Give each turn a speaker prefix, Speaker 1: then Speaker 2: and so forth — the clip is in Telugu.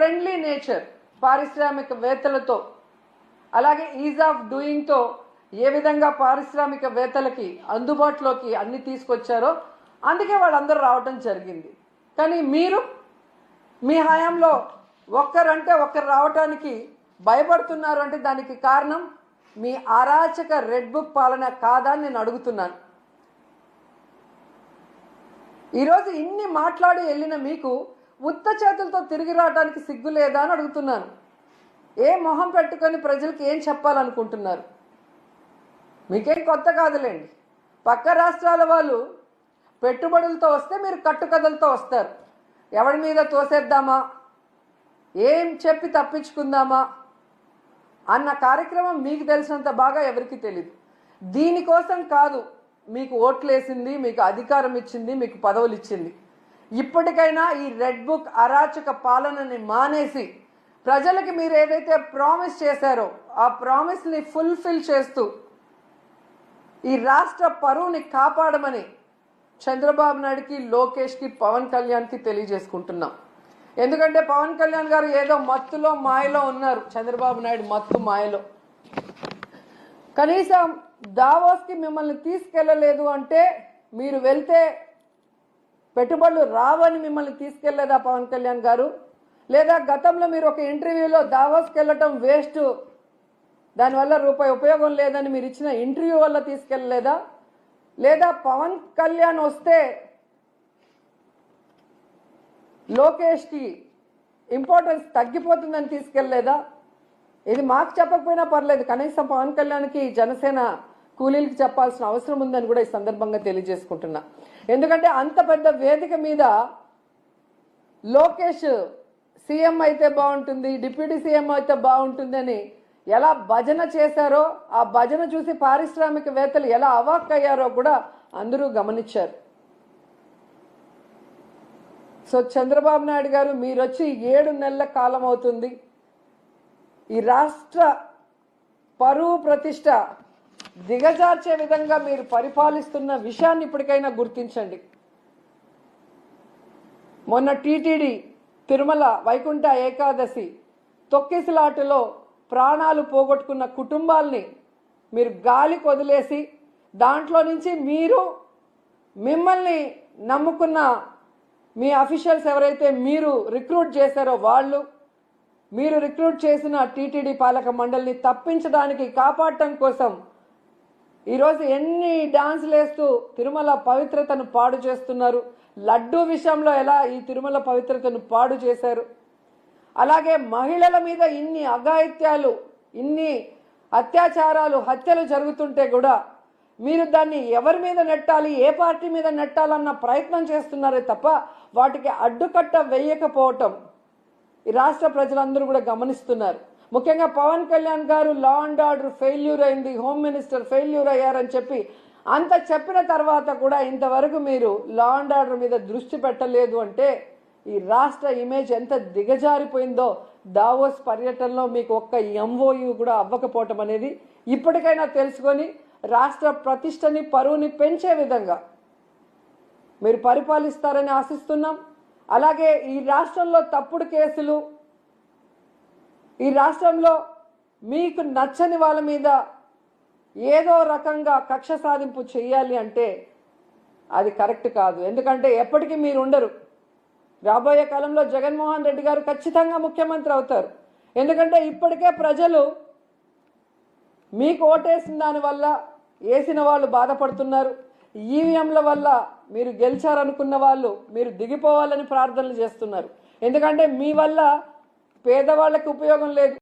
Speaker 1: ఫ్రెండ్లీ నేచర్ పారిశ్రామికవేత్తలతో అలాగే ఈజ్ ఆఫ్ డూయింగ్తో ఏ విధంగా పారిశ్రామికవేత్తలకి అందుబాటులోకి అన్ని తీసుకొచ్చారో అందుకే వాళ్ళందరూ రావటం జరిగింది. కానీ మీరు మీ హయాంలో ఒక్కరంటే ఒక్కరు రావటానికి భయపడుతున్నారు అంటే దానికి కారణం మీ అరాచక రెడ్ బుక్ పాలన కాదా నేను అడుగుతున్నాను. ఈరోజు ఇన్ని మాట్లాడి వెళ్ళిన మీకు ఉత్త చేతులతో తిరిగి రావడానికి సిగ్గు లేదా అని అడుగుతున్నాను. ఏ మొహం పెట్టుకొని ప్రజలకు ఏం చెప్పాలనుకుంటున్నారు? మీకేం కొత్త కాదులేండి. పక్క రాష్ట్రాల వాళ్ళు పెట్టుబడులతో వస్తే మీరు కట్టుకథలతో వస్తారు. ఎవరి మీద తోసేద్దామా? ఏం చెప్పి తప్పించుకుందామా? అన్న కార్యక్రమం మీకు తెలిసినంత బాగా ఎవరికి తెలియదు దీనికోసం కాదు మీకు ఓట్లేసింది మీకు అధికారం ఇచ్చింది మీకు పదవులు ఇచ్చింది. ఇప్పటికైనా ఈ రెడ్ బుక్ అరాచక పాలనని మానేసి ప్రజలకి మీరు ఏదైతే ప్రామిస్ చేశారో ఆ ప్రామిస్ని ఫుల్ఫిల్ చేస్తూ ఈ రాష్ట్ర పరువుని కాపాడమని చంద్రబాబు నాయుడుకి లోకేష్కి పవన్ కళ్యాణ్కి తెలియజేసుకుంటున్నాం. ఎందుకంటే పవన్ కళ్యాణ్ గారు ఏదో మత్తులో మాయలో ఉన్నారు. చంద్రబాబు నాయుడు మత్తు మాయలో. కనీసం దావోస్కి మిమ్మల్ని తీసుకెళ్ళలేదు అంటే మీరు వెళ్తే పెట్టుబడులు రావని మిమ్మల్ని తీసుకెళ్ళేదా పవన్ కళ్యాణ్ గారు? లేదా గతంలో మీరు ఒక ఇంటర్వ్యూలో దావోస్కి వెళ్ళటం వేస్ట్ దానివల్ల రూపాయి ఉపయోగం లేదని మీరు ఇచ్చిన ఇంటర్వ్యూ వల్ల తీసుకెళ్ళలేదా లేదా పవన్ కళ్యాణ్ వస్తే లోకేష్కి ఇంపార్టెన్స్ తగ్గిపోతుందని తీసుకెళ్ళలేదా ఇది మాకు చెప్పకపోయినా పర్లేదు. కనీసం పవన్ కళ్యాణ్కి జనసేన కూలీలకు చెప్పాల్సిన అవసరం ఉందని కూడా ఈ సందర్భంగా తెలియజేసుకుంటున్నా. ఎందుకంటే అంత పెద్ద వేదిక మీద లోకేష్ సీఎం అయితే బాగుంటుంది డిప్యూటీ సీఎం అయితే బాగుంటుందని ఎలా భజన చేశారో ఆ భజన చూసి పారిశ్రామికవేత్తలు ఎలా అవాక్ అయ్యారో కూడా అందరూ గమనించారు. సో చంద్రబాబు నాయుడు గారు మీరు వచ్చి ఏడు నెలల కాలం అవుతుంది. ఈ రాష్ట్ర పరువు ప్రతిష్ట దిగజార్చే విధంగా మీరు పరిపాలిస్తున్న విషయాన్ని ఇప్పటికైనా గుర్తించండి. మొన్న టీటీడీ తిరుమల వైకుంఠ ఏకాదశి తొక్కిసలాటలో ప్రాణాలు పోగొట్టుకున్న కుటుంబాల్ని మీరు గాలి కొదిలేసి దాంట్లో నుంచి మీరు మిమ్మల్ని నమ్ముకున్న మీ అఫీషియల్స్ ఎవరైతే మీరు రిక్రూట్ చేశారో వాళ్ళు మీరు రిక్రూట్ చేసిన టీటీడీ పాలక మండలిని తప్పించడానికి కాపాడటం కోసం ఈరోజు ఎన్ని డాన్సులు వేస్తూ తిరుమల పవిత్రతను పాడు చేస్తున్నారు? లడ్డూ విషయంలో ఎలా ఈ తిరుమల పవిత్రతను పాడు చేశారు? అలాగే మహిళల మీద ఇన్ని అఘాయిత్యాలు ఇన్ని అత్యాచారాలు హత్యలు జరుగుతుంటే కూడా మీరు దాన్ని ఎవరి మీద నెట్టాలి ఏ పార్టీ మీద నెట్టాలన్న ప్రయత్నం చేస్తున్నారే తప్ప వాటికి అడ్డుకట్ట వేయకపోవటం ఈ రాష్ట్ర ప్రజలందరూ కూడా గమనిస్తున్నారు. ముఖ్యంగా Pawan Kalyan garu law and order failure అయింది హోమ్ మినిస్టర్ ఫెయిల్యూర్ అయ్యారని చెప్పి అంత చెప్పిన తర్వాత కూడా ఇంతవరకు మీరు లా అండ్ ఆర్డర్ మీద దృష్టి పెట్టలేదు అంటే ఈ రాష్ట్ర ఇమేజ్ ఎంత దిగజారిపోయిందో దావోస్ పర్యటనలో మీకు ఒక్క ఎంఓయు కూడా అవ్వకపోవటం అనేది ఇప్పటికైనా తెలుసుకొని రాష్ట్ర ప్రతిష్టని పరువుని పెంచే విధంగా మీరు పరిపాలిస్తారని ఆశిస్తున్నాం. అలాగే ఈ రాష్ట్రంలో తప్పుడు కేసులు ఈ రాష్ట్రంలో మీకు నచ్చని వాళ్ళ మీద ఏదో రకంగా కక్ష సాధింపు చేయాలి అంటే అది కరెక్ట్ కాదు. ఎందుకంటే ఎప్పటికీ మీరు ఉండరు. రాబోయే కాలంలో జగన్మోహన్ రెడ్డి గారు ఖచ్చితంగా ముఖ్యమంత్రి అవుతారు. ఎందుకంటే ఇప్పటికే ప్రజలు మీకు ఓటేసిన దానివల్ల వేసిన వాళ్ళు బాధపడుతున్నారు. ఈవీఎంల వల్ల మీరు గెలిచారనుకున్న వాళ్ళు మీరు దిగిపోవాలని ప్రార్థనలు చేస్తున్నారు. ఎందుకంటే మీ వల్ల పేదవాళ్ళకి ఉపయోగం లేదు.